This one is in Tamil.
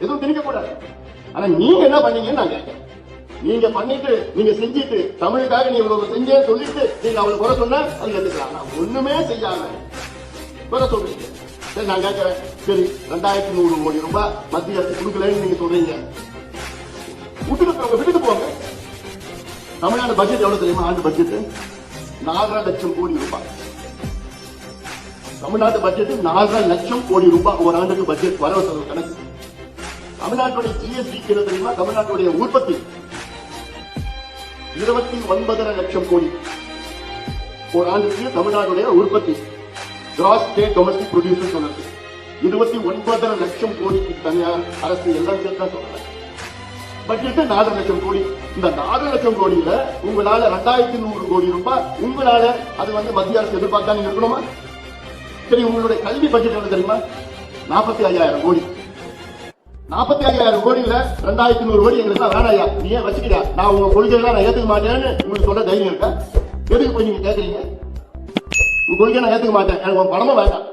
எதுவும் திணிக்க கூடாது ஆனா நீங்க என்ன பண்ணீங்கன்னு நான் கேட்கிறேன். நீங்க பண்ணிட்டு நீங்க செஞ்சுட்டு தமிழுக்காக நீ இவ்வளவு செஞ்சேன்னு சொல்லிட்டு நீங்க அவளை குறை சொன்னா அது எடுத்துக்கலாம் நான் ஒண்ணுமே செய்யாம குறை சொல்றீங்க. சரி நான் கேட்கிறேன். சரி ரெண்டாயிரத்தி நூறு கோடி ரூபாய் மத்திய அரசு கொடுக்கலன்னு நீங்க சொல்றீங்க. விட்டுட்டு விட்டுட்டு போங்க. தமிழ்நாடு பட்ஜெட் எவ்வளவு தெரியுமா? ஆண்டு பட்ஜெட் நாலரை லட்சம் கோடி ரூபாய். தமிழ்நாட்டு பட்ஜெட் நாலரை லட்சம் கோடி ரூபாய் ஒரு ஆண்டுக்கு பட்ஜெட் வரவு செலவு கணக்கு. தமிழ்நாட்டுடைய ஜிஎஸ்டி என்ன தெரியுமா? தமிழ்நாட்டுடைய உற்பத்தி. இருபத்தி ஒன்பதரை லட்சம் கோடி. ஒரு ஆண்டுக்கு தமிழ்நாட்டுடைய உற்பத்தி. கிராஸ் ஸ்டேட் டொமஸ்டிக் ப்ரொடியூசர் சொன்னது இருபத்தி ஒன்பதரை லட்சம் கோடிக்கு தனியார் அரசு எல்லாம் சேர்த்தா தான் சொல்றாங்க. பட்ஜெட் நாலு லட்சம் கோடி. இந்த நாலு லட்சம் கோடியில உங்களால ரெண்டாயிரத்தி நூறு கோடி ரூபாய் உங்களால அது வந்து மத்திய அரசு எதிர்பார்த்தா நீங்க இருக்கணுமா? சரி உங்களுடைய கல்வி பட்ஜெட் என்ன தெரியுமா? நாற்பத்தி ஐயாயிரம் கோடி. நாற்பத்தி ஐயாயிரம் கோடியில ரெண்டாயிரத்தி நூறு கோடி எங்களுக்கு வேணாம் ஐயா. நீ ஏன் வச்சுக்கிட்டா நான் உங்க கொள்கையெல்லாம் நான் ஏத்துக்க மாட்டேன்னு உங்களுக்கு சொல்ல தைரியம் இருக்கா? எதுக்கு போய் நீங்க கேக்குறீங்க? உங்க கொள்கையை நான் ஏத்துக்க மாட்டேன். எனக்கு உன் பணமும் வேண்டாம்.